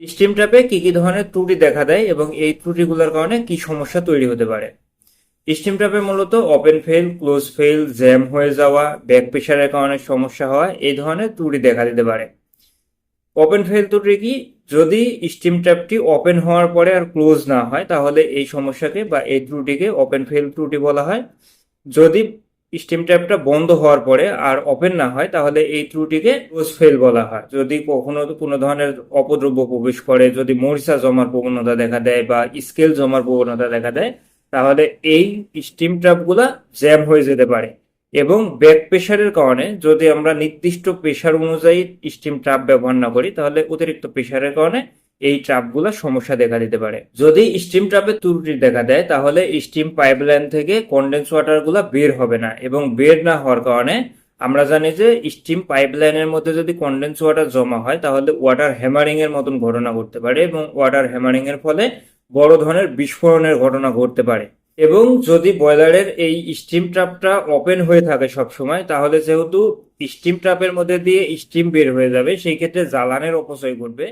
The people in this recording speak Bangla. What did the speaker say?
স্টিম ট্র্যাপে কি কি ধরনের ত্রুটি দেখা দেয় এবং এই ত্রুটিগুলোর কারণে কি সমস্যা তৈরি হতে পারে? স্টিম ট্র্যাপে মূলত open fail close fail jam হয়ে যাওয়া ব্যাক প্রেশারের কারণে সমস্যা হওয়া, এই ধরনের ত্রুটি দেখা দিতে পারে। ওপেন ফেল ত্রুটি কি? যদি স্টিম ট্র্যাপটি ওপেন হওয়ার পরে আর ক্লোজ না হয়, তাহলে এই সমস্যাকে বা এই ত্রুটিকে ওপেন ফেল ত্রুটি বলা হয়। যদি স্টিম ট্যাপটা বন্ধ হওয়ার পরে আর ওপেন না হয়, তাহলে এই ত্রুটিকে রোজ ফেল বলা হয়। যদি কখনো কোনো ধরনের অপদ্রব্য প্রবেশ করে, যদি মরিচা জমার প্রবণতা দেখা দেয় বা স্কেল জমার প্রবণতা দেখা দেয়, তাহলে এই স্টিম ট্যাপগুলা জ্যাম হয়ে যেতে পারে। এবং ব্যাক প্রেশারের কারণে যদি আমরা নির্দিষ্ট প্রেশার অনুযায়ী স্টিম ট্রাপ ব্যবহার না করি, তাহলে অতিরিক্ত প্রেশারের কারণে এই ট্রাপগুলা সমস্যা দেখা দিতে পারে। যদি স্টিম ট্রাপে ত্রুটি দেখা দেয়, তাহলে স্টিম পাইপলাইন থেকে কন্ডেন্স ওয়াটারগুলা বের হবে না এবং বের না হওয়ার কারণে আমরা জানি যে স্টিম পাইপলাইনের মধ্যে যদি কন্ডেন্স ওয়াটার জমা হয়, তাহলে ওয়াটার হ্যামারিং এর মতন ঘটনা ঘটতে পারে এবং ওয়াটার হ্যামারিং এর ফলে বড় ধরনের বিস্ফোরণের ঘটনা ঘটতে পারে। এবং যদি বয়লারের এই স্টিম ট্রাপটা ওপেন হয়ে থাকে সব সময় তাহলে যেহেতু স্টিম ট্রাপের মধ্যে দিয়ে স্টিম বের হয়ে যাবে, সেই ক্ষেত্রে জ্বালানের অপচয় ঘটবে।